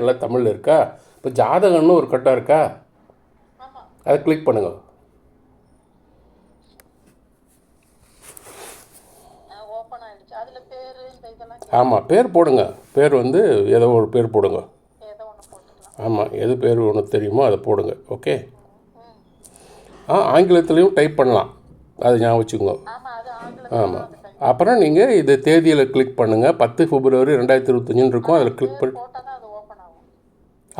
எல்லாம் தமிழில் இருக்கா? இப்போ ஜாதகம்னு ஒரு கட்டம் இருக்கா? அதை கிளிக் பண்ணுங்க. ஆமாம் பேர் போடுங்க. பேர் வந்து ஏதோ ஒரு பேர் போடுங்க. ஆமாம் எது பேர் ஒன்று தெரியுமோ அதை போடுங்க ஓகே? ஆ ஆங்கிலத்துலேயும் டைப் பண்ணலாம். அது ஞாபகம் வச்சுக்கோங்க. ஆமாம் அப்புறம் நீங்கள் இது தேதியில் கிளிக் பண்ணுங்கள் பத்து பிப்ரவரி ரெண்டாயிரத்தி இருபத்தஞ்சுன்னு இருக்கும். அதில் கிளிக் பண்ணி போட்டால் தான் அது ஓப்பன் ஆகும்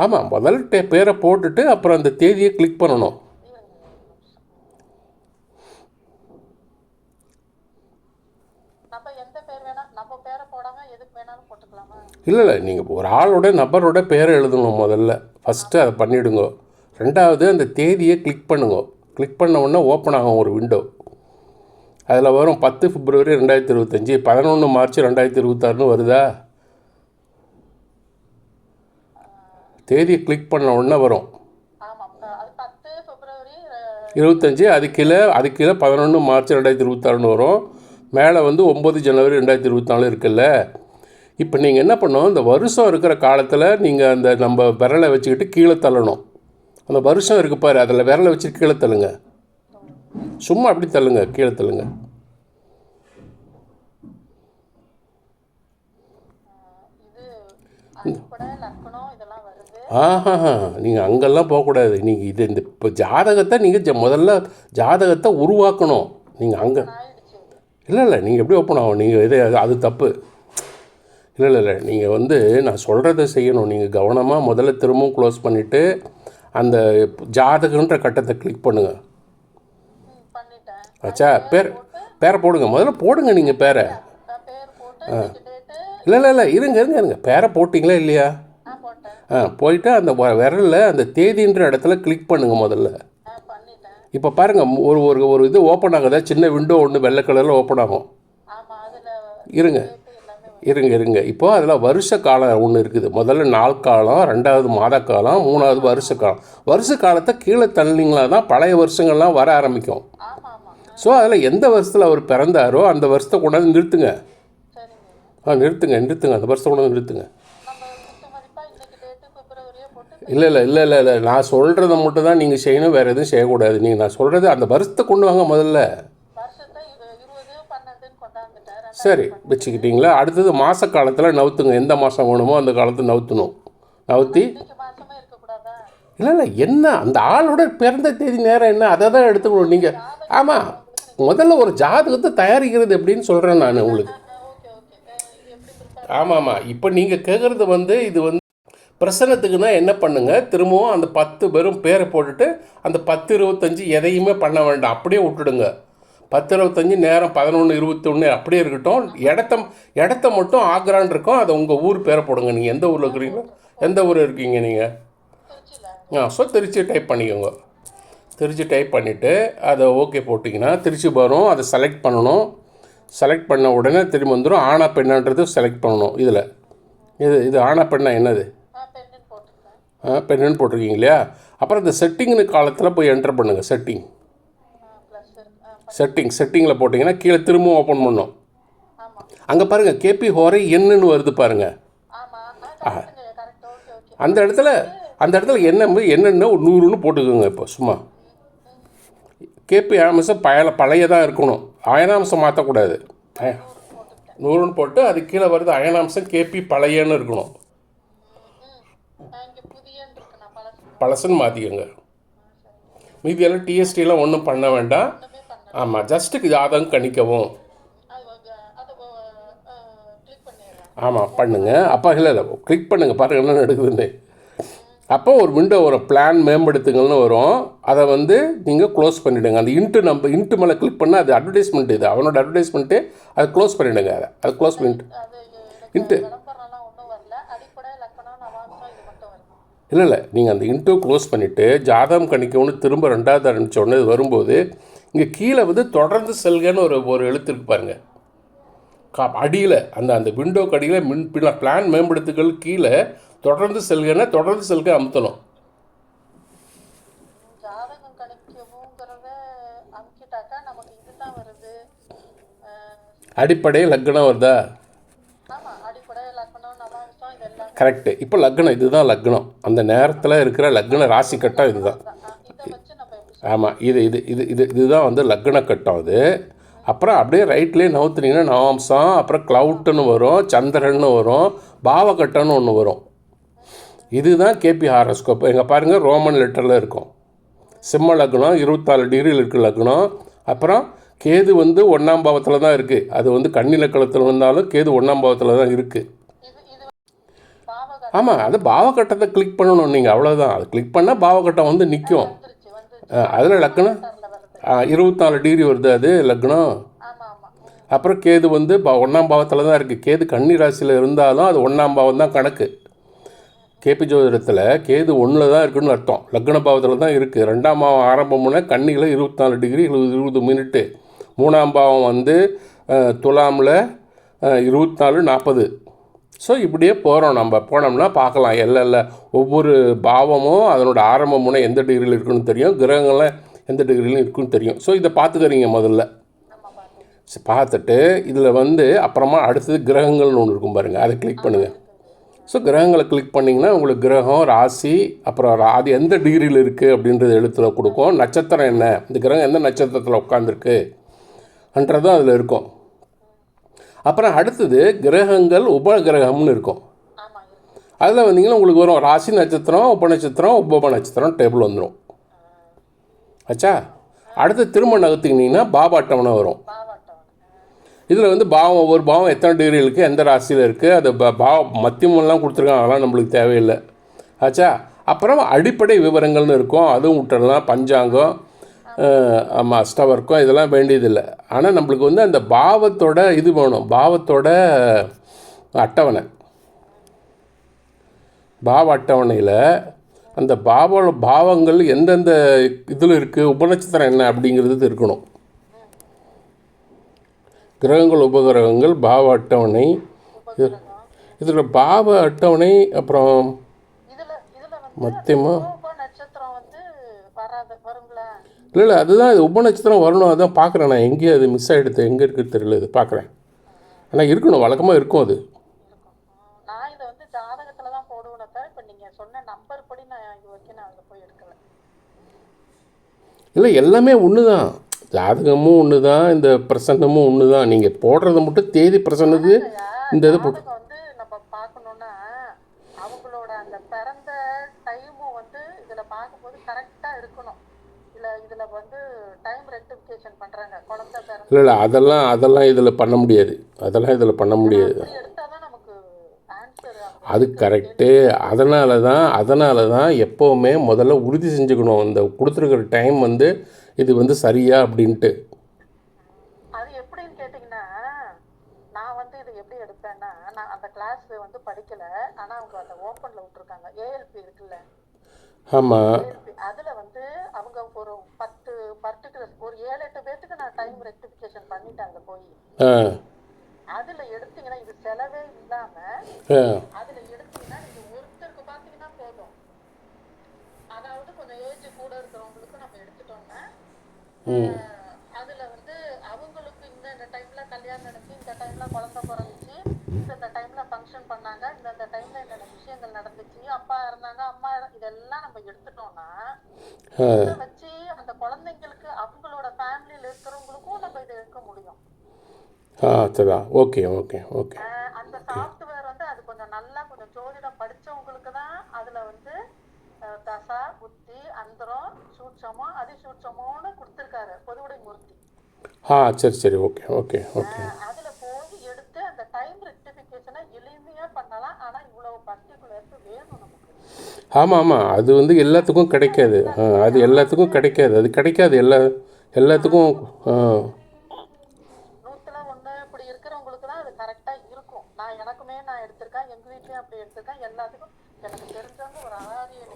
ஆமாம் முதல்ல டே பேரை போட்டுட்டு அப்புறம் அந்த தேதியை கிளிக் பண்ணணும். இல்லை இல்லை நீங்கள் ஒரு ஆளோட நபரோட பேரை எழுதணும் முதல்ல. ஃபஸ்ட்டு அதை பண்ணிவிடுங்க ரெண்டாவது அந்த தேதியை கிளிக் பண்ணுங்க. கிளிக் பண்ண உடனே ஓப்பன் ஆகும் ஒரு விண்டோ அதில் வரும் பத்து பிப்ரவரி ரெண்டாயிரத்தி இருபத்தஞ்சி பதினொன்று மார்ச் ரெண்டாயிரத்தி இருபத்தாறுன்னு வருதா? தேதியை கிளிக் பண்ண உடனே வரும். இருபத்தஞ்சி அது கீழே அது கீழே பதினொன்று மார்ச் ரெண்டாயிரத்தி இருபத்தாறுன்னு வரும். மேலே வந்து ஒம்பது ஜனவரி ரெண்டாயிரத்தி இருபத்தி நாலு இருக்குல்ல. இப்போ நீங்கள் என்ன பண்ணணும்? இந்த வருஷம் இருக்கிற காலத்தில் நீங்கள் அந்த நம்ம விரலை வச்சுக்கிட்டு கீழே தள்ளணும். அந்த வருஷம் இருக்கு பாரு அதில் விரலை வச்சு கீழே தள்ளுங்க. சும்மா அப்படி தள்ளுங்க கீழே தள்ளுங்க இது அடிப்படை லக்கணம் இதெல்லாம் வருது ஆஹா நீங்கள் அங்கெல்லாம் போகக்கூடாது. நீங்கள் இது இந்த இப்போ ஜாதகத்தை நீங்கள் ஜ முதல்ல ஜாதகத்தை உருவாக்கணும். நீங்கள் அங்கே இல்லை இல்லை நீங்கள் எப்படி ஓப்பன் ஆகும் நீங்கள் இது அது தப்பு. இல்லை இல்லை இல்லை நீங்கள் வந்து நான் சொல்கிறத செய்யணும். நீங்கள் கவனமாக முதல்ல திரும்பவும் க்ளோஸ் பண்ணிவிட்டு அந்த ஜாதகன்ற கட்டத்தை கிளிக் பண்ணுங்கள் ஆச்சா பேர் பேரை போடுங்க. முதல்ல போடுங்க நீங்கள் பேரை. டேட்டு இல்லை இல்லை இல்லை இருங்க இருங்க இருங்க. பேரை போட்டிங்களா இல்லையா? ஆ போயிட்டு அந்த விரல்ல அந்த தேதின்ற இடத்துல கிளிக் பண்ணுங்கள் முதல்ல. இப்போ பாருங்கள் ஒரு ஒரு ஒரு இது ஓப்பன் ஆகுதா? சின்ன விண்டோ ஒன்று வெள்ளை கலரில் ஓப்பன் ஆகும். இருங்க. இருங்க இருங்க. இப்போ அதில் வருஷ காலம் ஒன்று இருக்குது. முதல்ல நாள் காலம் ரெண்டாவது மாத காலம் மூணாவது வருஷ காலம். வருஷ காலத்தை கீழே தள்ளினீங்களா தான் பழைய வருஷங்கள்லாம் வர ஆரம்பிக்கும். ஸோ அதில் எந்த வருஷத்தில் அவர் பிறந்தாரோ அந்த வருஷத்தை கொண்டாந்து நிறுத்துங்க. ஆ நிறுத்துங்க நிறுத்துங்க. அந்த வருஷத்தை கொண்டாந்து நிறுத்துங்க நம்ம குத்து மதிப்பாக இன்னைக்கு டேட்டு பிப்ரவரியே போட்டு இல்லை இல்லை இல்லை இல்லை இல்லை. நான் சொல்கிறத மட்டும் தான் நீங்கள் செய்யணும் வேறு எதுவும் செய்யக்கூடாது. நீங்கள் நான் சொல்கிறது அந்த வருஷத்தை கொண்டு வாங்க முதல்ல. சரி வச்சுக்கிட்டிங்களா? அடுத்தது மாத காலத்தில் நவுத்துங்க. எந்த மாதம் வேணுமோ அந்த காலத்தை நவுத்தணும். நவுத்தி? இல்லை இல்லை என்ன? அந்த ஆளோட பிறந்த தேதி நேரம் என்ன? அதை தான் எடுத்துக்கணும். நீங்கள் ஆமாம் முதல்ல ஒரு ஜாதகத்தை தயாரிக்கிறது எப்படின்னு சொல்கிறேன் நான் உங்களுக்கு. ஆமாம் ஆமாம் இப்போ நீங்கள் கேட்குறது வந்து இது வந்து பிரசனத்துக்குன்னா என்ன பண்ணுங்கள் திரும்பவும் அந்த பத்து பேரும் பேரை போட்டுட்டு அந்த பத்து இருபத்தஞ்சி எதையுமே பண்ண வேண்டாம். அப்படியே விட்டுடுங்க. பத்து இருபத்தஞ்சி நேரம் பதினொன்று இருபத்தொன்று அப்படியே இருக்கட்டும். இடத்த இடத்த மட்டும் ஆக்ரான் இருக்கும். அதை உங்கள் ஊர் பேரை போடுங்க. நீங்கள் எந்த ஊரில் இருக்கிறீங்களோ? எந்த ஊர் இருக்கீங்க நீங்கள் ஆ ஸோ திருச்சி டைப் பண்ணிக்கோங்க. திருச்சி டைப் பண்ணிவிட்டு அதை ஓகே போட்டிங்கன்னா திருச்சி வரும் அதை செலக்ட் பண்ணணும். செலக்ட் பண்ண உடனே திரும்பி வந்துடும் ஆனா பெண்ணான்றது செலக்ட் பண்ணணும். இதில். இது இது ஆனா பெண்ணா என்னது நான் பெண்ணுன்னு போட்டிருக்கேன் ஆ பெண்ணுன்னு போட்டிருக்கீங்க இல்லையா? அப்புறம் இந்த செட்டிங்னு காலத்தில் போய் என்டர் பண்ணுங்கள் செட்டிங் செட்டிங் செட்டிங்கில் போட்டிங்கன்னா கீழே திரும்பவும் ஓப்பன் பண்ணும். அங்கே பாருங்கள் கேபி ஹோரை என்னன்னு வருது பாருங்கள் ஆ. அந்த இடத்துல அந்த இடத்துல என்ன என்னென்ன ஒரு நூறுன்னு போட்டுக்கோங்க இப்போ சும்மா. கேபி ஆமசம் பழைய பழையதாக இருக்கணும். அயனாம்சம் மாற்றக்கூடாது நூறுன்னு போட்டு அது கீழே வருது அயனாம்சம் கேபி பழையன்னு இருக்கணும் ம் நான் இங்கே புதியன்னு இருக்கு நான் பழசு பழசுன்னு மாற்றிக்கோங்க மீதியெல்லாம் டிஎஸ்டிலாம் ஒன்றும் பண்ண வேண்டாம். ஆமாம் ஜஸ்ட்டுக்கு ஜாதகம் கணிக்கவும். ஆமாம் பண்ணுங்கள் அப்போ இல்லை இல்லை கிளிக் பண்ணுங்கள் பாருங்கள் என்ன நடக்குதுன்னு. அப்போ ஒரு விண்டோ ஒரு பிளான் மேம்படுத்துங்கள்னு வரும். அதை வந்து நீங்கள் க்ளோஸ் பண்ணிவிடுங்க அந்த இன்ட்டு நம்ம இன்ட்டு மேலே கிளிக் பண்ணால் அது அட்வர்டைஸ்மெண்ட் இது. அவனோட அட்வர்டைஸ்மெண்ட்டு அதை க்ளோஸ் பண்ணிவிடுங்க அதை அதை க்ளோஸ் பண்ணிட்டு இன்ட்டு எனக்கு விளம்பரம்லாம் ஒன்றும் வரல அடிப்படை லக்கணம் நவாம்சம் இது மட்டும் வருது இல்லை இல்லை. நீங்கள் அந்த இன்ட்டு க்ளோஸ் பண்ணிவிட்டு ஜாதகம் கணிக்கணும்னு திரும்ப ரெண்டாவது இது வரும்போது இங்கே கீழே வந்து தொடர்ந்து செல்கன்னு ஒரு ஒரு எழுத்து இருக்கு பாருங்க. கா அடியில் அந்த அந்த விண்டோக்கு அடியில் மின் பிளான் மேம்படுத்துகள் கீழே தொடர்ந்து செல்கன்னா தொடர்ந்து செல்க அமுத்தணும். அடிப்படை லக்னம் வருதா ஆமா அடிப்படை லக்கணம் நவாம்சம் இது எல்லாமே கரெக்டு இப்போ லக்னம் இதுதான் லக்னம். அந்த நேரத்தில் இருக்கிற லக்ன ராசி கட்டம் இதுதான். ஆமாம் இது இது இது இது இதுதான் வந்து லக்ன கட்டம் அது. அப்புறம் அப்படியே ரைட்லேயே நவுத்துனீங்கன்னா நவம்சம் அப்புறம் க்ளவுட்டுன்னு வரும் சந்திரன்னு வரும் பாவகட்டம்னு ஒன்று வரும். இதுதான் கேபி ஹாரோஸ்கோப் எங்கே பாருங்கள் ரோமன் லெட்டரில் இருக்கும். சிம்ம லக்னம் இருபத்தாலு டிகிரியில் இருக்குது லக்னம். அப்புறம் கேது வந்து ஒன்றாம் பாவத்தில் தான் இருக்குது அது வந்து கன்னி லக்கணத்தில் வந்தாலும் கேது ஒன்றாம் பாவத்தில் தான் இருக்குது ஆமாம் அது பாவகட்டத்தை கிளிக் பண்ணணும் நீங்கள் அவ்வளோதான் அது கிளிக் பண்ணால் பாவகட்டம் வந்து நிற்கும் அதில் லக்னம் இருபத்தாலு டிகிரி வருது அது லக்னம் அப்புறம் கேது வந்து பா ஒன்றாம் பாவத்தில் தான் இருக்குது கேது கன்னி ராசியில் இருந்தாலும் அது ஒன்றாம் பாவம் தான் கணக்கு கேபி ஜோதிடத்தில் கேது ஒன்றில் தான் இருக்குன்னு அர்த்தம். லக்ன பாவத்தில் தான் இருக்குது ரெண்டாம் பாவம் ஆரம்பம்னா கன்னியில் இருபத்தாலு டிகிரி இருபது இருபது மினிட்டு மூணாம் பாவம் வந்து துலாமில் இருபத்தாலு நாற்பது ஸோ இப்படியே போகிறோம் நம்ம. போனோம்னா பார்க்கலாம். எல்ல இல்லை ஒவ்வொரு பாவமும் அதனோட ஆரம்ப முனை எந்த டிகிரியில் இருக்குன்னு தெரியும். கிரகங்கள்லாம் எந்த டிகிரியிலும் இருக்குன்னு தெரியும். ஸோ இதை பார்த்துக்கிறீங்க முதல்ல. பார்த்துட்டு இதில் வந்து அப்புறமா அடுத்தது கிரகங்கள்னு ஒன்று இருக்கும் பாருங்கள் அதை கிளிக் பண்ணுங்கள் ஸோ கிரகங்களை கிளிக் பண்ணிங்கன்னா உங்களுக்கு கிரகம் ராசி அப்புறம் ரா- அது எந்த டிகிரியில் இருக்குது அப்படின்றது எழுத்தில் கொடுக்கும். நட்சத்திரம் என்ன? இந்த கிரகம் எந்த நட்சத்திரத்தில் உட்காந்துருக்கு என்றதும் அதில் இருக்கும். அப்புறம் அடுத்தது கிரகங்கள் உபகிரகம்னு இருக்கும். அதில் வந்தீங்கன்னா உங்களுக்கு வரும் ராசி நட்சத்திரம் உப நட்சத்திரம் உப நட்சத்திரம் டேபிள் வந்துடும் ஆச்சா அடுத்து திரும்ப நகர்த்துக்கிட்டிங்கன்னா பாபா அட்டவணை வரும். இதில் வந்து பாவம் ஒவ்வொரு பாவம் எத்தனை டிகிரி இருக்குது எந்த ராசியில் இருக்குது அது ப- பாவ மத்தியமெல்லாம் கொடுத்துருக்காங்க அதெல்லாம் நம்மளுக்கு தேவையில்லை. ஆச்சா அப்புறம் அடிப்படை விவரங்கள்னு இருக்கும். அதுவும் விட்டுடலாம் பஞ்சாங்கம் ஆமாம் அஷ்டவர்க்கம் இதெல்லாம் வேண்டியதில்லை. ஆனால் நம்மளுக்கு வந்து அந்த பாவத்தோட இது வேணும். பாவத்தோட அட்டவணை. பாவ அட்டவணையில் அந்த பாவ பாவங்கள் எந்தெந்த இதில் இருக்குது உபநட்சத்திரம் என்ன அப்படிங்கிறது இருக்கணும். கிரகங்கள் உபகிரகங்கள் பாவ அட்டவணை. இதில் பாவ அட்டவணை அப்புறம் இதுல இதுல வந்து மத்தியமா உப நட்சத்திரம் வந்து வராது வருங்களா இல்லை இல்லை அதுதான் இது உபநட்சத்திரம் வரணும் அதான் பார்க்குறேன் நான். எங்கேயே அது மிஸ் ஆகிடுது எங்கே இருக்குது தெரியல இது பார்க்குறேன். ஆனால் இருக்கணும் வழக்கமாக இருக்கும் அது. இருக்கும் ம், நான் இதை வந்து ஜாதகத்துல தான் போடுவேனே தவிர இப்ப நீங்க சொன்ன நம்பர் படி நான் இது வரைக்கும் நான் அங்க போய் எடுக்கல. இல்லை எல்லாமே ஒன்று தான் ஜாதகமும் ஒன்று தான் இந்த பிரசன்னமும் ஒன்று தான் நீங்கள் போடுறத மட்டும் தேதி பிரசன்னது இந்த இது போட்டு வந்து நம்ம பார்க்கணும்னா அவங்களோட அந்த பிறந்த டைமும் வந்து இதுல பார்க்கும்போது கரெக்டா இல்ல இல்லை அதெல்லாம் அதெல்லாம் இதில் பண்ண முடியாது. அதெல்லாம் இதில் பண்ண முடியாது. அது கரெக்டு அதனால தான் அதனால தான் எப்போவுமே முதல்ல உறுதி செஞ்சுக்கணும். இந்த கொடுத்துருக்குற டைம் வந்து இது வந்து சரியா அப்படின்ட்டு. அது எப்படின்னு கேட்டிங்கன்னா நான் வந்து இது எப்படி எடுப்பேன்னா நான் அந்த கிளாஸ் வந்து படிக்கல. ஆனா அவங்க அந்த ஓப்பன்ல விட்டுருக்காங்க. ஏஎல்பி இருக்குல்ல. ஆமாம் அதுல வந்து பர்டிகுலர் ஒரு ஏழு எட்டு பேர்த்துக்கு நான் டைம் ரெக்டிஃபிகேஷன் பண்ணிட்டாங்க போய். ஆ. அதுல எடுத்தீங்கன்னா இது செலவே இல்லாம அதுல எடுத்தீங்கன்னா நீங்க ஒருத்தருக்கு பாத்தீங்கன்னா போதும். அதாவது கொஞ்சம் ஏஜ் கூட இருக்கிறவங்களுக்கு நம்ம எடுத்துட்டோம்னா அதுல வந்து அவங்களுக்கு இந்த இந்த டைம்ல கல்யாணம் நடந்துச்சு இந்த டைம்ல குழந்தை பிறந்துச்சு இந்த இந்த டைம்ல ஃபங்க்ஷன் பண்ணாங்க இந்த இந்த டைம்ல என்னென்ன விஷயங்கள் நடந்துச்சு அப்பா இருந்தாங்க அம்மா இதெல்லாம் நம்ம எடுத்துட்டோம்னா வச்சு அந்த குழந்தைங்களுக்கு அவங்களோட ஃபேமிலியில இருக்கிறவங்களுக்கும் நம்ம இதை எடுக்க முடியும். ஆ சரிதான் ஓகே ஓகே ஓகே. அந்த சாஃப்ட்வேர் வந்து அது கொஞ்சம் நல்லா கொஞ்சம் ஜோதிடம் படிச்சவங்களுக்கு தான் அதுல வந்து தசா புத்தி அந்தரம் சூட்சமம் அதிசூட்சமோன்னு கொடுத்துருக்காரு பொதுவுடை மூர்த்தி. ஆ சரி சரி. ஓகே ஓகே ஓகே அஹ், அதுல போய் எடுத்து அந்த டைம் ரெக்டிஃபிகேஷனை எளிமையா பண்ணலாம் ஆனா இவ்வளவு பர்டிகுலர்ஸ் வேணும் நமக்கு ஆமாம் ஆமாம் அது வந்து எல்லாத்துக்கும் கிடைக்காது. அது எல்லாத்துக்கும் கிடைக்காது. அது கிடைக்காது. எல்லா எல்லாத்துக்கும்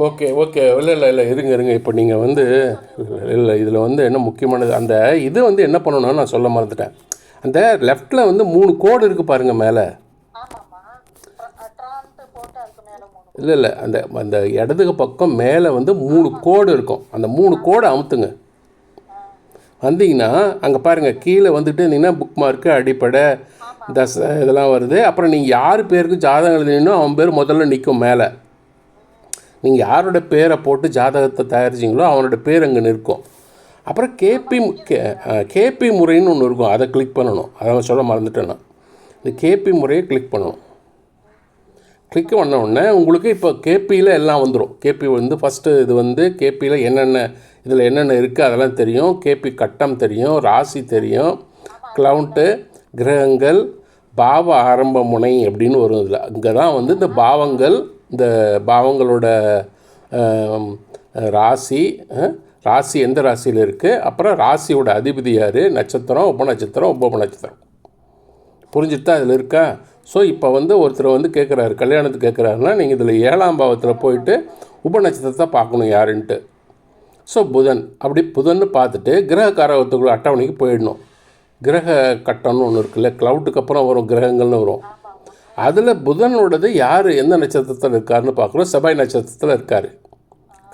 ஓகே ஓகே. இல்லை இல்லை இல்லை. இருங்க இருங்க. இப்போ நீங்கள் வந்து இல்லை இதில் வந்து என்ன முக்கியமானது? அந்த இது வந்து என்ன பண்ணணும்னு நான் சொல்ல மறந்துட்டேன். அந்த லெஃப்ட்டில் வந்து மூணு கோடு இருக்குது பாருங்கள் மேலே ஆமாம்மா ட்ரான்ட்டு போட்டு அதுக்கு மேல மூணு இல்லை இல்லை. அந்த அந்த இடதுக்கு பக்கம் மேலே வந்து மூணு கோடு இருக்கும். அந்த மூணு கோடை அமுத்துங்க. வந்தீங்கன்னா அங்கே பாருங்கள் கீழே வந்துட்டு இருந்தீங்கன்னா புக் மார்க்கு அடிப்படை தசை இதெல்லாம் வருது. அப்புறம் நீங்கள் யார் பேருக்கு ஜாதகம் எழுதினோ அவன் பேர் முதல்ல நிற்கும் மேலே. நீங்கள் யாரோட பேரை போட்டு ஜாதகத்தை தயாரிச்சிங்களோ அவனோட பேர் அங்கே நிற்கும். அப்புறம் கேபி கே கேபி முறைன்னு ஒன்று இருக்கும். அதை கிளிக் பண்ணணும். அதை சொல்ல மறந்துட்டேன் நான். இந்த கேபி முறையை கிளிக் பண்ணணும். கிளிக் பண்ண உடனே உங்களுக்கு இப்போ கேபியில் எல்லாம் வந்துடும் கேபி வந்து ஃபஸ்ட்டு இது வந்து கேபியில் என்னென்ன இதில் என்னென்ன இருக்குது அதெல்லாம் தெரியும். கேபி கட்டம் தெரியும் ராசி தெரியும் க்ளவுண்ட்டு கிரகங்கள் பாவ ஆரம்ப முனை அப்படின்னு வரும் இதில். இங்கே தான் வந்து இந்த பாவங்கள் இந்த பாவங்களோட ராசி ராசி எந்த ராசியில் இருக்குது அப்புறம் ராசியோட அதிபதி யார்? நட்சத்திரம் உப நட்சத்திரம் உப நட்சத்திரம். புரிஞ்சுட்டா? அதில் இருக்கா? ஸோ இப்போ வந்து ஒருத்தர் வந்து கேட்குறாரு கல்யாணத்துக்கு கேட்குறாருன்னா நீங்கள் இதில் ஏழாம் பாவத்தில் போயிட்டு உப நட்சத்திரத்தை பார்க்கணும் யாருன்ட்டு. ஸோ புதன். அப்படி புதன்னு பார்த்துட்டு கிரக காரகத்துக்குள்ள அட்டவணைக்கு போயிடணும். கிரக கட்டம்னு ஒன்று இருக்குல்ல க்ளவுட்டுக்கு அப்புறம் வரும் கிரகங்கள்னு வரும். அதில் புதனோடது யார் எந்த நட்சத்திரத்தில் இருக்காருன்னு பார்க்குறோம். செவ்வாய் நட்சத்திரத்தில் இருக்கார்.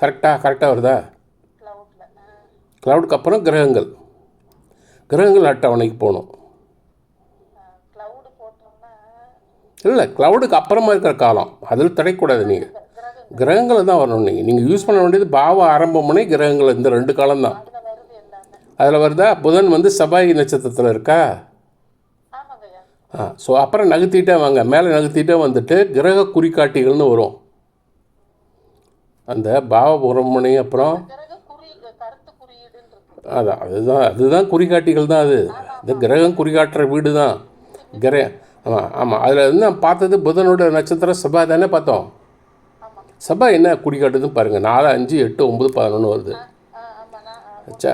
கரெக்டாக கரெக்டாக வருதா? க்ளவுடுக்கு அப்புறம் கிரகங்கள். கிரகங்கள் அட்டவணைக்கு போகணும். இல்லை க்ளவுடுக்கு அப்புறமா இருக்கிற காலம். அதில் தடைக்கூடாது நீங்கள் கிரகங்களை தான் வரணும் நீங்கள் நீங்கள் யூஸ் பண்ண வேண்டியது பாவ ஆரம்பமுனை கிரகங்கள் இந்த ரெண்டு காலம் தான் அதில் வருதா? புதன் வந்து செவ்வாய் நட்சத்திரத்தில் இருக்கா? ஆ ஸோ அப்புறம் நகர்த்திட்டே வாங்க. மேலே நகர்த்திட்டே வந்துட்டு கிரக குறிகாட்டிகள்னு வரும். அந்த பாவ புறமுனை அப்புறம் அதான் அதுதான் அதுதான் குறிகாட்டிகள் தான் அது. இந்த கிரகம் குறிகாட்டுற வீடு தான் கிர ஆமாம் ஆமாம் அதில் வந்து நான் பார்த்தது புதனோட நட்சத்திரம் செவ்வாய் தானே பார்த்தோம். செவ்வாய் என்ன குடி காட்டுதுன்னு பாருங்கள் நாலு அஞ்சு எட்டு ஒம்பது பதினொன்று வருது. அச்சா.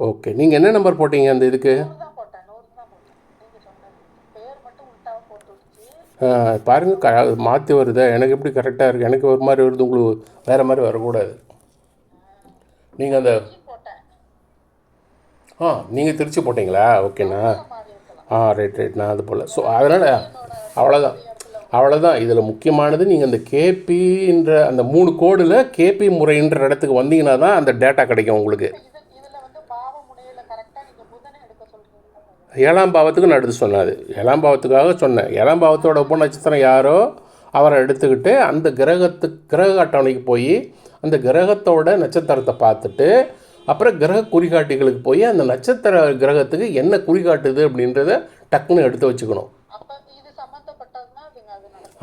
ஓகே. நீங்கள் என்ன நம்பர் போட்டீங்க அந்த இதுக்கு? பாருங்கள் க மாற்றி வருதா? எனக்கு எப்படி கரெக்டாக இருக்குது எனக்கு ஒரு மாதிரி வருது. உங்களுக்கு வேறு மாதிரி வரக்கூடாது. நீங்கள் அந்த ஆ நீங்கள் திருச்சி போட்டிங்களா? ஓகேண்ணா. ஆ ரைட் ரைட் நான் அது போல். ஸோ அதனால் அவ்வளோதான் அவ்வளோதான் இதில் முக்கியமானது நீங்கள் அந்த கேபின்ற அந்த மூணு கோடில் கேபி முறைன்ற இடத்துக்கு வந்தீங்கன்னா தான் அந்த டேட்டா கிடைக்கும் உங்களுக்கு. ஏழாம் பாவத்துக்கு நான் எடுத்து சொன்னேன் அது. ஏழாம் பாவத்துக்காக சொன்னேன். ஏழாம் பாவத்தோட உப நட்சத்திரம் யாரோ அவரை எடுத்துக்கிட்டு அந்த கிரகத்து கிரக அட்டவணைக்கு போய் அந்த கிரகத்தோட நட்சத்திரத்தை பார்த்துட்டு அப்புறம் கிரக குறிகாட்டிகளுக்கு போய் அந்த நட்சத்திர கிரகத்துக்கு என்ன குறிகாட்டுது அப்படின்றத டக்குன்னு எடுத்து வச்சுக்கணும்.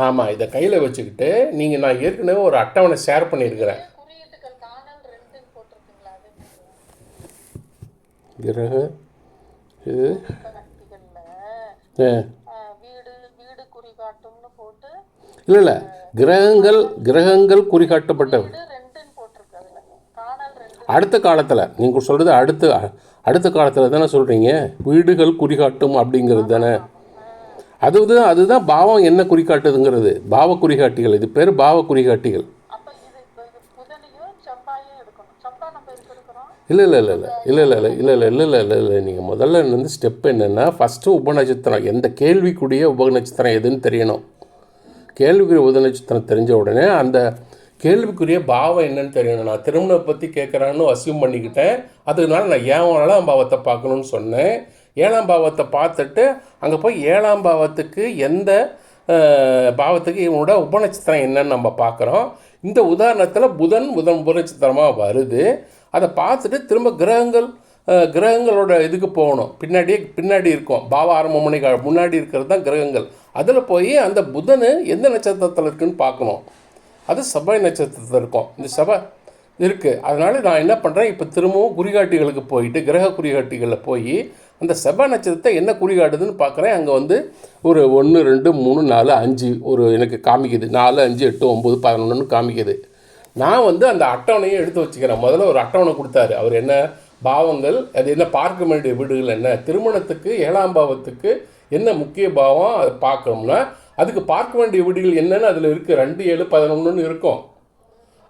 ஆமாம் இதை கையில் வச்சுக்கிட்டு நீங்கள் நான் ஏற்கனவே ஒரு அட்டவணை ஷேர் பண்ணியிருக்கிறேன். கிரக இது இல்லை இல்லை. கிரகங்கள் கிரகங்கள் குறிகாட்டப்பட்ட வீடு ரெண்டுன்னு போட்டிருக்கு அதுல காணல் ரெண்டு அடுத்த காலத்தில் நீங்கள் சொல்கிறது அடுத்த அடுத்த காலத்தில் தானே சொல்கிறீங்க வீடுகள் குறிகாட்டும் அப்படிங்கிறது தானே அதுதான் அதுதான் பாவம் என்ன குறிகாட்டுதுங்கிறது பாவ குறிகாட்டிகள் இது பேர் பாவ குறிகாட்டிகள் இல்லை இல்லை இல்லை இல்லை இல்லை இல்லை இல்லை இல்லை இல்லை இல்லை இல்லை இல்லை இல்லை நீங்கள் முதல்ல வந்து ஸ்டெப் என்னென்னா ஃபஸ்ட்டு உபநட்சத்திரம் எந்த கேள்விக்குரிய உபநட்சத்திரம் எதுன்னு தெரியணும் கேள்விக்குரிய உபநட்சத்திரம் தெரிஞ்ச உடனே அந்த கேள்விக்குரிய பாவம் என்னன்னு தெரியணும் நான் திருமணத்தை பற்றி கேட்குறான்னு அசியூம் பண்ணிக்கிட்டேன். அதனால நான் ஏன் ஏழாம் பாவத்தை பார்க்கணுன்னு சொன்னேன். ஏழாம் பாவத்தை பார்த்துட்டு அங்கே போய் ஏழாம் பாவத்துக்கு எந்த பாவத்துக்கு இவனோட உபநட்சத்திரம் என்னன்னு நம்ம பார்க்குறோம். இந்த உதாரணத்தில் புதன் புதன் உபநட்சத்திரமாக வருது. அதை பார்த்துட்டு திரும்ப கிரகங்கள் கிரகங்களோட இதுக்கு போகணும். பின்னாடியே பின்னாடி இருக்கும். பாவ ஆரம்ப மணிக்கு முன்னாடி இருக்கிறது தான் கிரகங்கள். அதில் போய் அந்த புதன் எந்த நட்சத்திரத்தில் இருக்குன்னு பார்க்கணும். அது செவ்வாய் நட்சத்திரத்தில் இருக்கும். இந்த செவ்வாய் இருக்குது அதனால் நான் என்ன பண்ணுறேன் இப்போ திரும்பவும் குறிகாட்டிகளுக்கு போயிட்டு கிரக குறிகாட்டிகளில் போய் அந்த செவ்வாய் நட்சத்திரத்தை என்ன குறிகாட்டுதுன்னு பார்க்குறேன் அங்கே வந்து ஒரு ஒன்று ரெண்டு மூணு நாலு அஞ்சு ஒரு எனக்கு காமிக்குது. நாலு அஞ்சு எட்டு ஒம்பது பதினொன்றுன்னு காமிக்குது. நான் வந்து அந்த அட்டவணையை எடுத்து வச்சுக்கிறேன். முதல்ல ஒரு அட்டவணை கொடுத்தாரு. அவர் என்ன பாவங்கள் அது என்ன பார்க்க வேண்டிய வீடுகள் என்ன திருமணத்துக்கு ஏழாம் பாவத்துக்கு என்ன முக்கிய பாவம் அதை பார்க்கணும்னா அதுக்கு பார்க்க வேண்டிய வீடுகள் என்னென்னு அதில் இருக்குது ரெண்டு ஏழு பதினொன்றுன்னு இருக்கும்.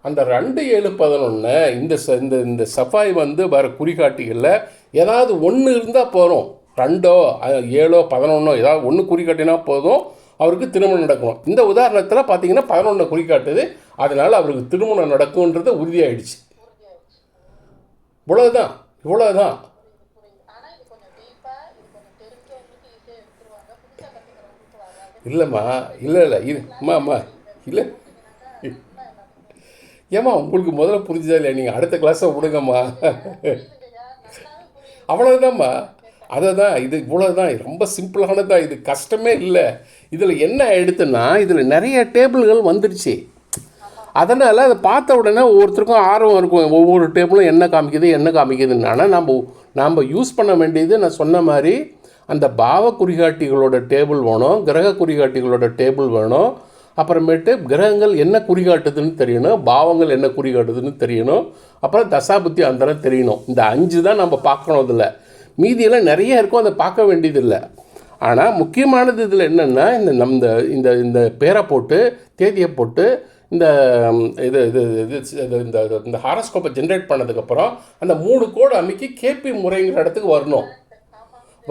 அந்த ரெண்டு ஏழு பதினொன்று இந்த ச- இந்த இந்த சஃபாய் வந்து வர குறிகாட்டிகளில் ஏதாவது ஒன்று இருந்தால் போகிறோம் ரெண்டோ ஏழோ பதினொன்றோ ஏதாவது ஒன்று குறிகாட்டினா போதும். அவருக்கு திருமணம் நடக்கும் இந்த உதாரணத்தில் பார்த்தீங்கன்னா பதினொன்று குறிகாட்டுது. அதனால் அவருக்கு திருமணம் நடக்கும்ன்றது உறுதியாயிடுச்சு. இவ்வளோதான் இவ்வளோதான் புரியுது ஆனா இது கொஞ்சம் டீப்பா இது கொஞ்சம் தெரிஞ்சவங்களுக்கு ஈஸியா எடுத்துருவாங்க புதுசா கத்துக்கிறவங்களுக்கு வராது இல்லைம்மா இல்லை இல்லை இது அம்மா இல்லை. ஏம்மா உங்களுக்கு முதல்ல புரிஞ்சுதா இல்லையா? நீங்கள் அடுத்த கிளாஸை விடுங்கம்மா. அவ்வளோதான்ம்மா அவ்வளோதாம்மா அதை தான் இது இவ்வளோ தான் ரொம்ப சிம்பிளானதாக இது. கஷ்டமே இல்லை. இதில் என்ன எடுத்துன்னா இதில் நிறைய டேபிள்கள் வந்துடுச்சு அதனால் அதை பார்த்த உடனே ஒவ்வொருத்தருக்கும் ஆர்வம் இருக்கும். ஒவ்வொரு டேபிளும் என்ன காமிக்குது என்ன காமிக்குதுன்னு. ஆனால் நம்ம நாம் யூஸ் பண்ண வேண்டியது நான் சொன்ன மாதிரி அந்த பாவ குறிகாட்டிகளோட டேபிள் வேணும் கிரக குறிகாட்டிகளோட டேபிள் வேணும். அப்புறமேட்டு கிரகங்கள் என்ன குறிகாட்டுதுன்னு தெரியணும் பாவங்கள் என்ன குறிகாட்டுதுன்னு தெரியணும். அப்புறம் தசாபுத்தி அந்தரம் தெரியணும். இந்த அஞ்சு தான் நம்ம பார்க்கணும் இதில் மீதியெல்லாம் நிறைய இருக்கும் அதை பார்க்க வேண்டியதில்லை. ஆனால் முக்கியமானது இதில் என்னென்னா இந்த நம் இந்த இந்த இந்த பேரை போட்டு தேதியை போட்டு இந்த இது இது இது இது- இந்த இந்த ஹாரஸ்கோப்பை ஜென்ரேட் பண்ணதுக்கப்புறம் அந்த மூணு கோடு அமைக்கி கேபி முறைங்கிற இடத்துக்கு வரணும்.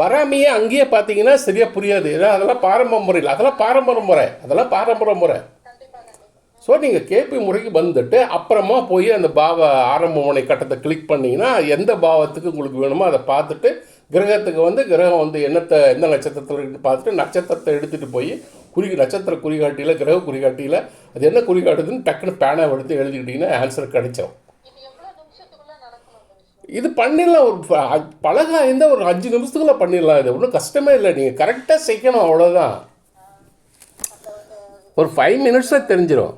வராமையே அங்கேயே பார்த்தீங்கன்னா சரியாக புரியாது. ஏன்னா அதெல்லாம் பாரம்பரிய முறையில் அதெல்லாம் பாரம்பரிய முறை. அதெல்லாம் பாரம்பரிய முறை. ஸோ நீங்கள் கேபி முறைக்கு வந்துட்டு அப்புறமா போய் அந்த பாவ ஆரம்ப முனை கட்டத்தை கிளிக் பண்ணிங்கன்னா எந்த பாவத்துக்கு உங்களுக்கு வேணுமோ அதை பார்த்துட்டு கிரகத்துக்கு வந்து கிரகம் வந்து என்னத்தை எந்த நட்சத்திரத்தில் இருக்குன்னு பார்த்துட்டு நட்சத்திரத்தை எடுத்துகிட்டு போய் குறி நட்சத்திர குறிகாட்டியில் கிரக குறிகாட்டியில் அது என்ன குறிகாட்டுதுன்னு டக்குன்னு பேனாவை எடுத்து எழுதிக்கிட்டிங்கன்னா ஆன்சர் கிடைச்சிரும் இது எவ்வளவு நிமிஷத்துக்குள்ள நடக்கணும் இந்த விஷயம் இது பண்ணிடலாம். ஒரு பழகா இருந்தால் ஒரு அஞ்சு நிமிஷத்துக்குள்ள பண்ணிடலாம். இது ஒன்றும் கஷ்டமே இல்லை. நீங்கள் கரெக்டாக செய்யணும். அவ்வளோதான் ஒரு ஃபைவ் மினிட்ஸில் தெரிஞ்சிடும்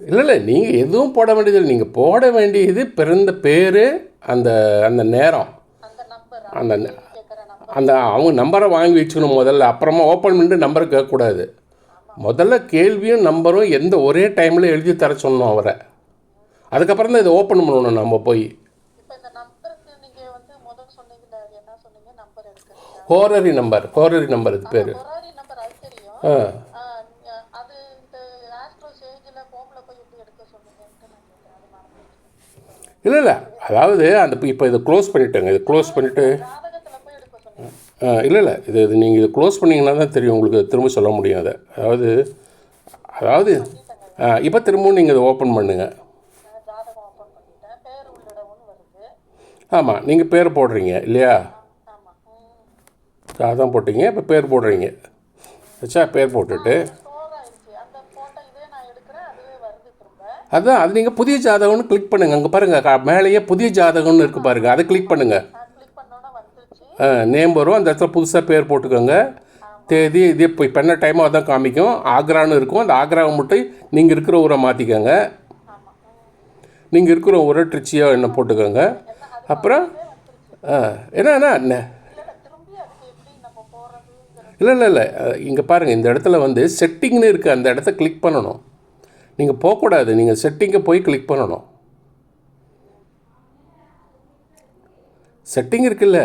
இல்லை இல்லை. நீங்கள் எதுவும் போட வேண்டியதில்லை. நீங்கள் போட வேண்டியது பிறந்த பேர் அந்த அந்த நேரம். அந்த அந்த அவங்க நம்பரை வாங்கி வச்சுக்கணும் முதல்ல. அப்புறமா ஓப்பன் பண்ணிட்டு நம்பர் கேட்கக்கூடாது. முதல்ல கேள்வியும் நம்பரும் எந்த ஒரே டைமில் எழுதி தர சொன்னோம் அவரை. அதுக்கப்புறம் தான் இதை ஓப்பன் பண்ணணும் நம்ம போய் இப்போ இந்த நம்பருக்கு நீங்க வந்து முதல் சொன்னீங்கல்ல அது என்ன சொன்னீங்க நம்பர் எடுக்கிறீங்க ஹோரரி நம்பர் ஹோரரி நம்பர் இது பேர். ஆ. இல்லை இல்லை. அதாவது அந்த இப்போ இதை க்ளோஸ் பண்ணிட்டேங்க. இதை க்ளோஸ் பண்ணிவிட்டு இல்லை இல்லை. இது இது நீங்கள் இதை க்ளோஸ் பண்ணிங்கன்னா தான் தெரியும். உங்களுக்கு திரும்ப சொல்ல முடியும் அதை. அதாவது அதாவது இப்போ திரும்பவும் நீங்கள் இதை ஓப்பன் பண்ணுங்கள் நான் ஜாதகம் ஓப்பன் பண்ணிட்டேன் பேர் உள்ளிடவுன்னு வருது ஆமாம் நீங்கள் பேர் போடுறீங்க இல்லையா? அதான் போட்டீங்க இப்போ பேர் போடுறீங்க. வச்சா பேர் போட்டுட்டு. அதுதான் அதான் அது நீங்கள் புதிய ஜாதகம்னு கிளிக் பண்ணுங்கள் அங்கே பாருங்கள் மேலேயே புதிய ஜாதகம்னு இருக்குது பாருங்கள் அதை கிளிக் பண்ணுங்கள் ஆ நேம் வரும். அந்த இடத்துல புதுசாக பேர் போட்டுக்கோங்க. தேதி இது இப்போ இப்போ என்ன டைமோ அதான் காமிக்கும். ஆக்ரான்னு இருக்கும். அந்த ஆக்ராவை மட்டும் நீங்கள் இருக்கிற ஊரை மாற்றிக்கோங்க நீங்கள் இருக்கிற ஊரை ட்ரிச்சியோ என்ன போட்டுக்கோங்க. அப்புறம்? ஆ என்னன்னா என்ன? இல்லை இல்லை இல்லை. இல்லை இங்கே பாருங்கள் இந்த இடத்துல வந்து செட்டிங்னு இருக்குது அந்த இடத்த கிளிக் பண்ணணும். நீங்கள் போகக்கூடாது. நீங்கள் செட்டிங்கை போய் கிளிக் பண்ணணும். செட்டிங் இருக்குல்ல?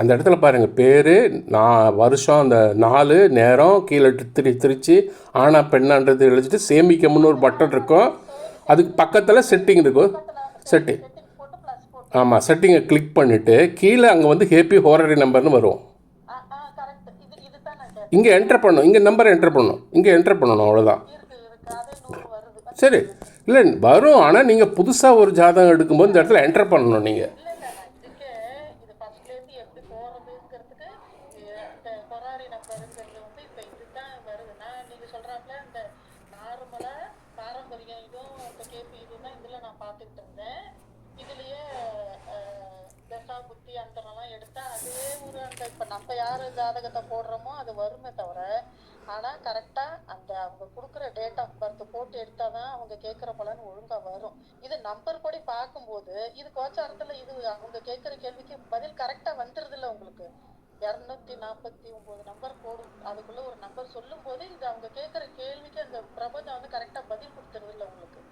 அந்த இடத்துல பாருங்கள் பேர் நான் வருஷம் அந்த நாலு நேரம் கீழே திரி திரிச்சு ஆனா பெண்ணான்றது எழுதிட்டு சேமிக்கணும்னு ஒரு பட்டன் இருக்கும். அதுக்கு பக்கத்தில் செட்டிங் இருக்கும். செட்டி ஆமாம் செட்டிங்கை கிளிக் பண்ணிவிட்டு கீழே அங்கே வந்து ஹேப்பி ஹோரரி நம்பர்னு வரும். இங்கே என்டர் பண்ணணும். இங்கே நம்பர் என்டர் பண்ணணும். இங்கே என்டர் பண்ணணும் அவ்வளோதான் சரி. இல்லை வரும். ஆனால் நீங்கள் புதுசாக ஒரு ஜாதகம் எடுக்கும்போது இந்த இடத்துல என்டர் பண்ணணும் நீங்கள் இல்லை இல்லை நான் இதுக்கே இது ஃபர்ஸ்ட்லேருந்து எப்படி போகிறதுங்கிறதுக்கு இந்த கொராரி நம்பருங்கிறது வந்து இப்போ இதுதான் வருது நான் நீங்கள் சொல்கிறாப்புல இந்த நார்மலாக பாரம்பரியம் இதுவும் இந்த கேபி இதுதான் இதில் நான் பார்த்துக்கிட்டு இருந்தேன் இதுலேயே தசா புத்தி அந்தரெல்லாம் எடுத்தால் அதுவே ஒரு அந்த இப்போ நம்ம யார் ஜாதகத்தை போடுறோமோ அது வருமே தவிர ஆனால் கரெக்டாக அந்த அவங்க கொடுக்குற டேட் ஆஃப் பர்த் போட்டு எடுத்தால் தான் அவங்க கேட்குற பலன் ஒழுங்காக வரும். இது நம்பர் படி பார்க்கும்போது இது கோச்சாரத்தில் இது அவங்க கேட்குற கேள்விக்கு பதில் கரெக்டாக வந்துடுதுல்ல உங்களுக்கு? இரநூத்தி நாற்பத்தி ஒம்பது நம்பர் போடும் அதுக்குள்ள ஒரு நம்பர் சொல்லும்போது இது அவங்க கேட்குற கேள்விக்கு அந்த பிரபஞ்சம் வந்து கரெக்டாக பதில் கொடுத்துருதுல்ல உங்களுக்கு?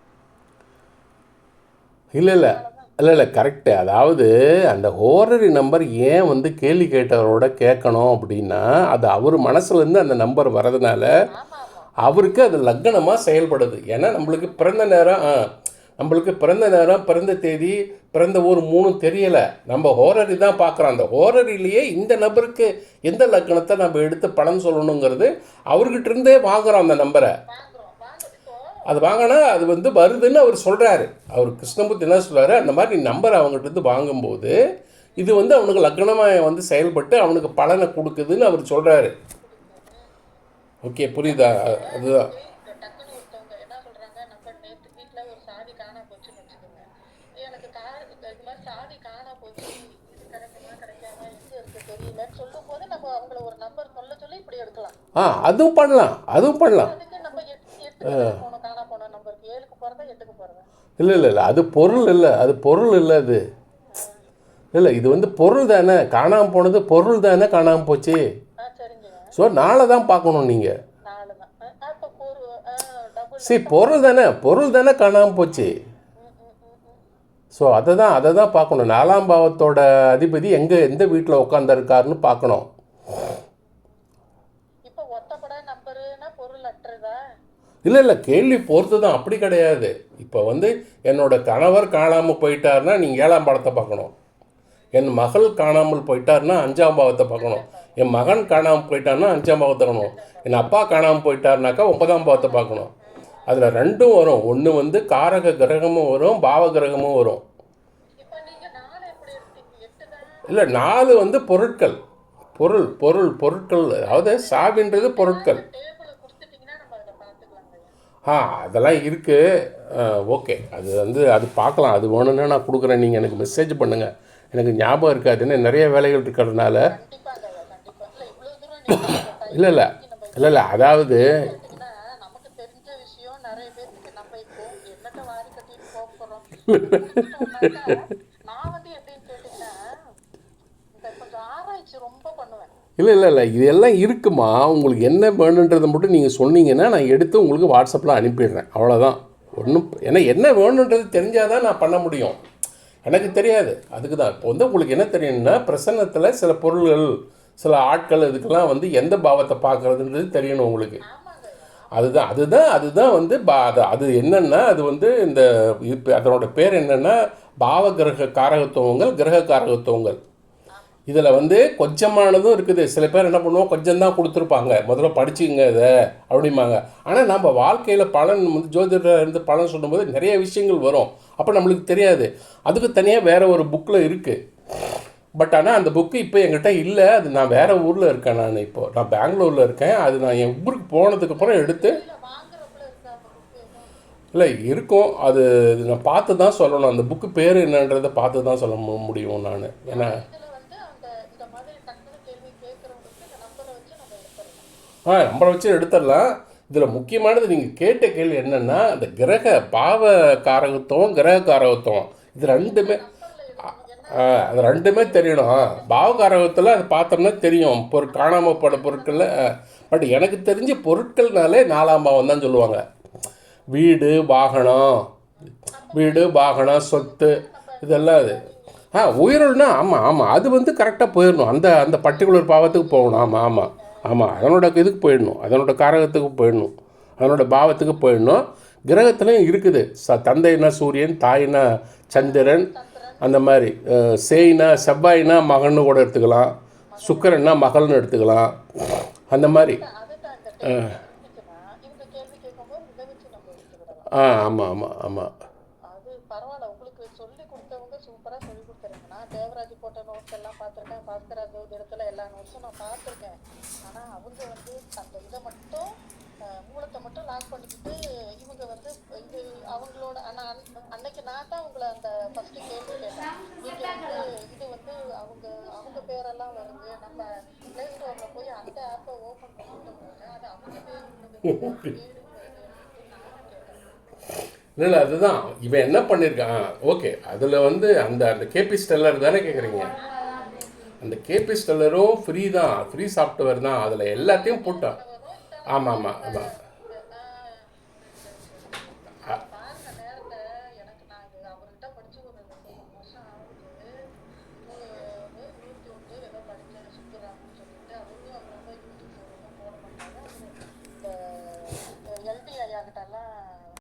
இல்லை இல்லை. இல்லை இல்லை கரெக்டு அதாவது அந்த ஹோரரி நம்பர் ஏன் வந்து கேள்வி கேட்டவரோட கேட்கணும் அப்படின்னா அது அவர் மனசுலேருந்து அந்த நம்பர் வர்றதுனால அவருக்கு அது லக்னமாக செயல்படுது. ஏன்னா நம்மளுக்கு பிறந்த நேரம் ஆ, நம்மளுக்கு பிறந்த நேரம் பிறந்த தேதி பிறந்த ஊர் மூணும் தெரியலை. நம்ம ஹோரரி தான் பார்க்குறோம். அந்த ஹோரரிலேயே இந்த நபருக்கு எந்த லக்னத்தை நம்ம எடுத்து பணம் சொல்லணுங்கிறது அவர்கிட்ட இருந்தே வாங்குகிறோம் அந்த நம்பரை அது வாங்கினா அது வந்து வருதுன்னு அவர் சொல்கிறாரு அவர் கிருஷ்ணமூர்த்தி என்ன சொல்றாரு? அந்த மாதிரி நீ நம்பர் அவங்ககிட்ட இருந்து வாங்கும்போது இது வந்து அவனுக்கு லக்னமாக வந்து செயல்பட்டு அவனுக்கு பலனை கொடுக்குதுன்னு அவர் சொல்கிறாரு ஓகே புரியுதா? அதுதான். ஆ அதுவும் பண்ணலாம். அதுவும் பண்ணலாம் அதுக்கு நம்ம எட்டு எட்டு போனோம் காணா போன நம்பருக்கு ஏழுக்கு போறதா எட்டுக்கு போறதா இல்லை இல்லை இல்லை. அது பொருள் இல்லை. அது பொருள் இல்லை அது. இல்லை இது வந்து பொருள் தானே. காணாமல் போனது பொருள் தானே காணாமல் போச்சு. ஸோ நாளை தான் பார்க்கணும் நீங்கள் சரி பொருள் தானே. பொருள் தானே காணாமல் போச்சு. ஸோ அதை தான் அதை தான் பார்க்கணும். நாலாம் பாவத்தோட அதிபதி எங்கே எந்த வீட்டில் உட்காந்துருக்காருன்னு பார்க்கணும். இல்லை இல்லை. கேள்வி பொறுத்து தான் அப்படி கிடையாது. இப்போ வந்து என்னோட கணவர் காணாமல் போயிட்டாருன்னா நீங்கள் ஏழாம் பாடத்தை பார்க்கணும். என் மகள் காணாமல் போயிட்டார்னா அஞ்சாம் பாவத்தை பார்க்கணும். என் மகன் காணாமல் போயிட்டார்னா அஞ்சாம் பாவத்தை பார்க்கணும். என் அப்பா காணாமல் போயிட்டாருனாக்கா ஒன்பதாம் பாவத்தை பார்க்கணும். அதில் ரெண்டும் வரும். ஒன்று வந்து காரக கிரகமும் வரும் பாவ கிரகமும் வரும். இல்லை நாலு வந்து பொருட்கள். பொருள் பொருள் பொருட்கள். அதாவது சாவின்றது பொருட்கள் டேபிள் கொடுத்துட்டீங்கன்னா நம்ம அதை பார்த்துக்கலாங்க ஆ அதெல்லாம் இருக்குது ஓகே. அது வந்து அது பார்க்கலாம். அது வேணும்னா நான் கொடுக்குறேன். நீங்கள் எனக்கு மெசேஜ் பண்ணுங்கள் எனக்கு ஞாபகம் இருக்காதுன்னு நிறைய வேலைகள் இருக்கிறதுனால. இல்லை இல்லை. இல்லை இல்லை. இல்லை அதாவது கேட்டீங்கன்னா நமக்கு தெரிஞ்ச நிறைய பேருக்கு நம்ம இப்போ என்னட்ட வாரி கட்டிட்டு போக போறோம் நான் வந்து எப்படின்னு கேட்டீங்கன்னா இந்த கொஞ்சம் ஆராய்ச்சி ரொம்ப பண்ணுவேன் இல்லை இல்லை இல்லை. இது எல்லாம் இருக்குமா? உங்களுக்கு என்ன வேணுன்றதை மட்டும் நீங்கள் சொன்னீங்கன்னா நான் எடுத்து உங்களுக்கு வாட்ஸ்அப்பில் அனுப்பிடுறேன். அவ்வளோதான் ஒன்றும் ஏன்னா என்ன வேணுன்றது தெரிஞ்சால் தான் நான் பண்ண முடியும். எனக்கு தெரியாது. அதுக்கு தான் இப்போ வந்து உங்களுக்கு என்ன தெரியும்னா பிரசன்னத்தில் சில பொருள்கள் சில ஆட்கள் இதுக்கெல்லாம் வந்து எந்த பாவத்தை பார்க்குறதுன்றது தெரியணும் உங்களுக்கு. அதுதான் அதுதான் அதுதான் வந்து பா அது அது என்னென்னா அது வந்து இந்த இப்போ அதனோட பேர் என்னென்னா பாவ கிரக காரகத்துவங்கள் கிரக காரகத்துவங்கள். இதில் வந்து கொஞ்சமானதும் இருக்குது. சில பேர் என்ன பண்ணுவோம் கொஞ்சம் தான் கொடுத்துருப்பாங்க. முதல்ல படிச்சுங்க இதை அப்படிம்பாங்க. ஆனால் நம்ம வாழ்க்கையில் பலன் வந்து ஜோதிடர் இருந்து பலன் சொல்லும்போது நிறைய விஷயங்கள் வரும். அப்போ நம்மளுக்கு தெரியாது. அதுக்கு தனியாக வேறு ஒரு புக்கில் இருக்குது பட் ஆனால் அந்த புக்கு இப்போ எங்கிட்ட இல்லை. அது நான் வேறு ஊரில் இருக்கேன் நான் இப்போ. நான் பெங்களூரில் இருக்கேன். அது நான் என் ஊருக்கு போனதுக்கப்புறம் எடுத்து இல்லை இருக்கும். அது நான் பார்த்து தான் சொல்லணும். அந்த புக்கு பேர் என்னன்றதை பார்த்து தான் சொல்ல முடியும் நான். ஏன்னா இதுல வந்து அந்த இந்த மாதிரி டக்குனு கேள்வி கேட்கறவங்களுக்கு இந்த நம்பரை வச்சு நம்ம எடுத்துடலாம் ஆ நம்மளை வச்சு எடுத்துடலாம். இதில் முக்கியமானது நீங்கள் கேட்ட கேள்வி என்னென்னா அந்த கிரக பாவ காரகத்துவம் கிரக காரகத்துவம். இது ரெண்டுமே அது ரெண்டுமே தெரியணும். பாவ காரகத்தில் அது பார்த்தோம்னா தெரியும். பொருள் காணாமல் போன பொருட்களில் பட் எனக்கு தெரிஞ்ச பொருட்கள்னாலே நாலாம் பாவம் தான் சொல்லுவாங்க. வீடு வாகனம் வீடு வாகனம் சொத்து இதெல்லாம் அது. ஆ உயிரினா ஆமாம் ஆமாம் அது வந்து கரெக்டாக போயிடணும். அந்த அந்த பர்டிகுலர் பாவத்துக்கு போகணும். ஆமாம் ஆமாம் ஆமாம் அதனோட இதுக்கு போயிடணும். அதனோட காரகத்துக்கு போயிடணும். அதனோட பாவத்துக்கு போயிடணும். கிரகத்துலையும் இருக்குது. ச தந்தைனா சூரியன் தாய்னா சந்திரன் அந்த மாதிரி. சேய்னா செவ்வாய்னா மகன்னு கூட எடுத்துக்கலாம். சுக்கரன்னா மகள்னு எடுத்துக்கலாம். அந்த மாதிரி. ஆ ஆமாம் ஆமாம் ஆமாம் அது பரவாயில்ல உங்களுக்கு சொல்லி கொடுத்தவங்க சூப்பரா சொல்லி கொடுத்துருங்க நான் தேவராஜ் போட்ட நோட்ஸ் எல்லாம் பார்த்துருக்கேன். பாஸ்கரா இடத்துல எல்லா நோட்ஸும் நான் பார்த்துருக்கேன். ஆனா அவங்க வந்து அந்த இதை மட்டும் மூலத்தை மட்டும் லாக் பண்ணிக்கிட்டு இவங்க வந்து இது அவங்களோட ஆனா அன்- அன்னைக்கு நான் தான் உங்களை அந்த ஃபர்ஸ்ட் கேள்வி கேட்டேன். நீங்க வந்து இது வந்து அவங்க அவங்க பேரெல்லாம் வருது. நம்ம பிளே ஸ்டோர்ல போய் அந்த ஆப்பை ஓபன் பண்ணிட்டு அது அவங்க பேர் இல்லை இல்லை அதுதான். இவன் என்ன பண்ணியிருக்கான் ஓகே அதில் வந்து அந்த அந்த கேபி ஸ்டெல்லர் தானே கேட்குறீங்க அந்த கேபி ஸ்டெல்லரும் ஃப்ரீ தான் ஃப்ரீ சாஃப்ட்வேர் தான் அதில் எல்லாத்தையும் போட்டான். ஆமாம் ஆமாம் ஆமாம்.